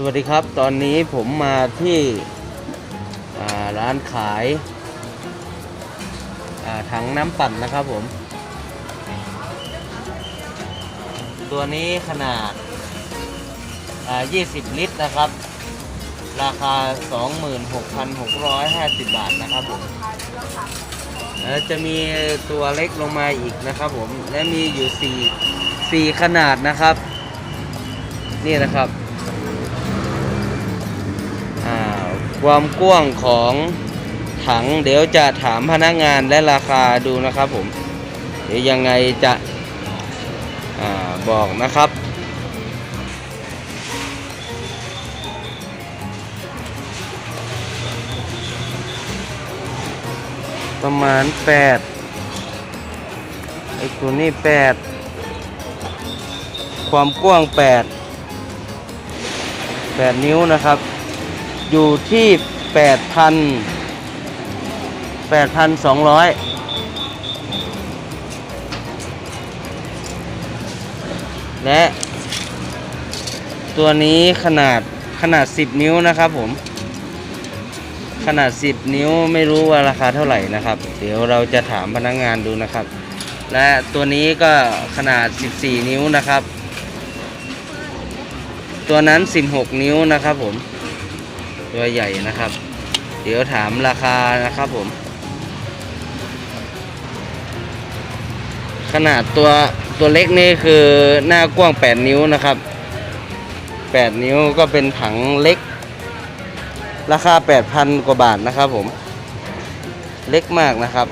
สวัสดีครับ ตอนนี้ผมมาที่ร้านขายาถังน้ำปั่นนะครับผม ตัวนี้ขนาดา20 ลิตรนะครับ ราคา 26,650 บาทนะครับผมแล้วจะมีตัวเล็กลงมาอีกนะครับผม และมีอยู่ 4 4 ขนาดนะครับ นี่นะครับ ความกว้างของถังเดี๋ยวจะถามพนักงานและราคาดูนะครับผมเดี๋ยวยังไงจะอบอกนะครับ ประมาณ8ไอ้ตัวนี้ 8 ความกว้าง 8 8 นิ้วนะครับ อยู่ที่ 8,000 8,200และตัวนี้ขนาดขนาด 10 นิ้วนะครับผม ขนาด 10 นิ้วไม่รู้ว่าราคาเท่าไหร่นะครับ เดี๋ยวเราจะถามพนักงานดูนะครับ และตัวนี้ก็ขนาด 14 นิ้วนะครับ ตัวนั้น 16 นิ้วนะครับผม ตัวใหญ่นะครับ เดี๋ยวถามราคานะครับผม ขนาดตัวตัวเล็กนี่คือหน้ากว้าง 8 นิ้วนะครับ 8 นิ้วก็เป็นถังเล็ก ราคา 8,000 กว่าบาทนะครับผม เล็กมากนะครับ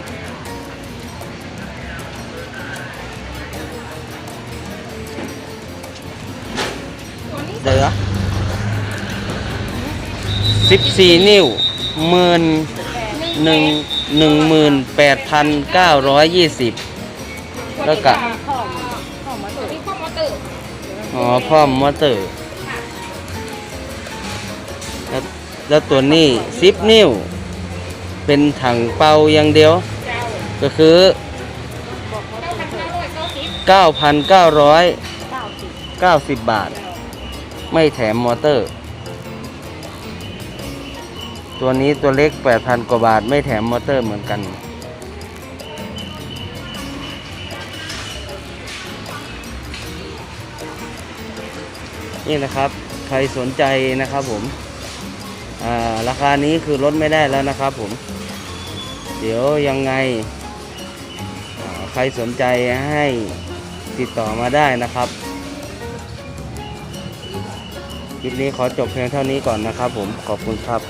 เดี๋ยว สิบสี่นิ้วหมื่นหนึ่งหนึ่งหมื่นแปดพันเก้าร้อยยี่สิบแล้วก็มีข้อมอเตอร์อ๋อพ่อมมอเตอร์แล้วแล้วตัวนี้สิบนิ้ว เป็นถังเป่าอย่างเดียว ก็คือเก้าพันเก้าร้อยเก้าสิบ9,990 บาท ไม่แถมมอเตอร์ ตัวนี้ตัวเล็ก 8,000 กว่าบาท ไม่แถมมอเตอร์เหมือนกัน นี่นะครับ ใครสนใจนะครับผม ราคานี้คือลดไม่ได้แล้วนะครับผม เดี๋ยวยังไง ใครสนใจให้ติดต่อมาได้นะครับคลิปนี้ขอจบเพียงเท่านี้ก่อนนะครับผม ขอบคุณครับ